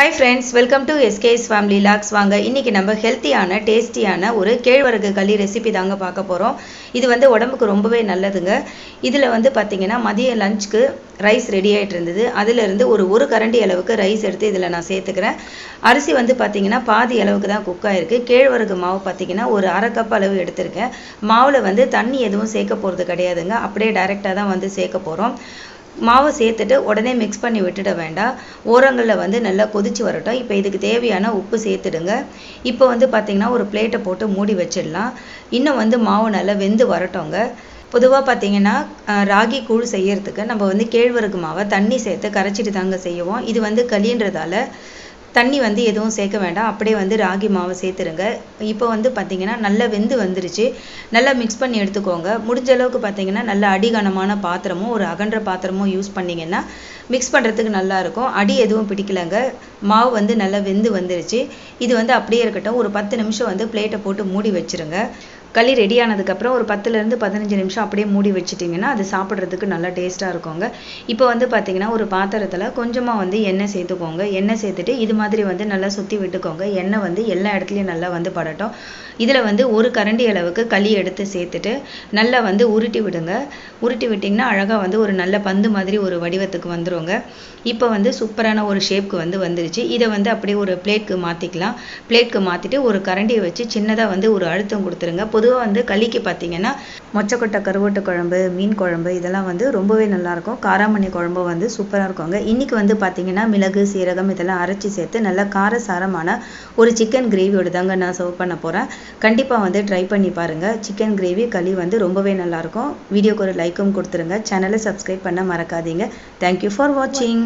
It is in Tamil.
Hi friends welcome to SK's family vlogs வாங்க இன்றைக்கி நம்ம ஹெல்த்தியான டேஸ்டியான ஒரு கேழ்வரகு களி ரெசிபி தாங்க பார்க்க போகிறோம் இது வந்து உடம்புக்கு ரொம்பவே நல்லதுங்க. இதில் வந்து பார்த்திங்கன்னா மதிய லஞ்சுக்கு ரைஸ் ரெடி ஆகிட்டு இருந்தது. அதிலிருந்து ஒரு ஒரு கரண்டி அளவுக்கு ரைஸ் எடுத்து இதில் நான் சேர்த்துக்கிறேன். அரிசி வந்து பார்த்திங்கன்னா பாதி அளவுக்கு தான் குக் ஆகிருக்கு கேழ்வரகு மாவு பார்த்திங்கன்னா ஒரு அரை கப் அளவு எடுத்திருக்கேன். மாவில் வந்து தண்ணி எதுவும் சேர்க்க போகிறது கிடையாதுங்க. அப்படியே டைரெக்டாக தான் வந்து சேர்க்க போகிறோம் மாவை சேர்த்துட்டு உடனே மிக்ஸ் பண்ணி விட்டுட வேண்டாம். ஓரங்களில் வந்து நல்லா கொதிச்சு வரட்டும். இப்போ இதுக்கு தேவையான உப்பு சேர்த்துடுங்க. இப்போ வந்து பார்த்திங்கன்னா ஒரு பிளேட்டை போட்டு மூடி வச்சிடலாம். இன்னும் வந்து மாவு நல்லா வெந்து வரட்டோங்க பொதுவாக பார்த்தீங்கன்னா ராகி கூழ் செய்யறதுக்கு நம்ம வந்து கேழ்வரகு மாவை தண்ணி சேர்த்து கரைச்சிட்டு தாங்க செய்வோம். இது வந்து களின்றதால தண்ணி வந்து எதுவும் சேர்க்க வேண்டாம். அப்படியே வந்து ராகி மாவை சேர்த்துருங்க. இப்போ வந்து பார்த்தீங்கன்னா நல்லா வெந்து வந்துருச்சு. நல்லா மிக்ஸ் பண்ணி எடுத்துக்கோங்க. முடிஞ்ச அளவுக்கு பார்த்தீங்கன்னா நல்ல அடிகனமான பாத்திரமும் ஒரு அகன்ற பாத்திரமும் யூஸ் பண்ணீங்கன்னா மிக்ஸ் பண்ணுறதுக்கு நல்லாயிருக்கும் அடி எதுவும் பிடிக்கலங்க. மாவு வந்து நல்லா வெந்து வந்துருச்சு. இது வந்து அப்படியே இருக்கட்டும். ஒரு பத்து நிமிஷம் வந்து பிளேட்டை போட்டு மூடி வச்சிருங்க. களி ரெடி ஆனதுக்கப்புறம் ஒரு பத்துலேருந்து பதினஞ்சு நிமிஷம் அப்படியே மூடி வச்சிட்டிங்கன்னா அது சாப்பிட்றதுக்கு நல்லா டேஸ்ட்டாக இருக்குங்க. இப்போ வந்து பார்த்தீங்கன்னா ஒரு பாத்திரத்தில் கொஞ்சமாக வந்து எண்ணெய் சேர்த்துக்கோங்க. எண்ணெய் சேர்த்துட்டு இது மாதிரி வந்து நல்லா சுற்றி விட்டுக்கோங்க. எண்ணெய் வந்து எல்லா இடத்துலையும் நல்லா வந்து படட்டும். இதில் வந்து ஒரு கரண்டி அளவுக்கு களி எடுத்து சேர்த்துட்டு நல்லா வந்து உருட்டி விடுங்க. உருட்டி விட்டிங்கன்னா அழகாக வந்து ஒரு நல்ல பந்து மாதிரி ஒரு வடிவத்துக்கு வந்துருங்க. இப்போ வந்து சூப்பரான ஒரு ஷேப்க்கு வந்து வந்துருச்சு. இதை வந்து அப்படியே ஒரு பிளேட்க்கு மாற்றிக்கலாம் பிளேட்க்கு மாற்றிட்டு ஒரு கரண்டியை வச்சு சின்னதாக வந்து ஒரு அழுத்தம் கொடுத்துருங்க. பொதுவாக வந்து களிக்கு பார்த்தீங்கன்னா மொச்சக்கொட்டை கருவாட்டு குழம்பு மீன் குழம்பு இதெல்லாம் வந்து ரொம்பவே நல்லாயிருக்கும். காராமணி குழம்பு வந்து சூப்பராக இருக்குங்க. இன்றைக்கி வந்து பார்த்தீங்கன்னா மிளகு சீரகம் இதெல்லாம் அரைச்சி சேர்த்து நல்லா காரசாரமான ஒரு சிக்கன் கிரேவியோட தாங்க நான் சர்வ் பண்ண போகிறேன் கண்டிப்பாக வந்து ட்ரை பண்ணி பாருங்கள் சிக்கன் கிரேவி களி வந்து ரொம்பவே நல்லாயிருக்கும். வீடியோக்கு ஒரு லைக்கும் கொடுத்துருங்க. சேனலை சப்ஸ்கிரைப் பண்ண மறக்காதீங்க. தேங்க்யூ ஃபார் வாட்சிங்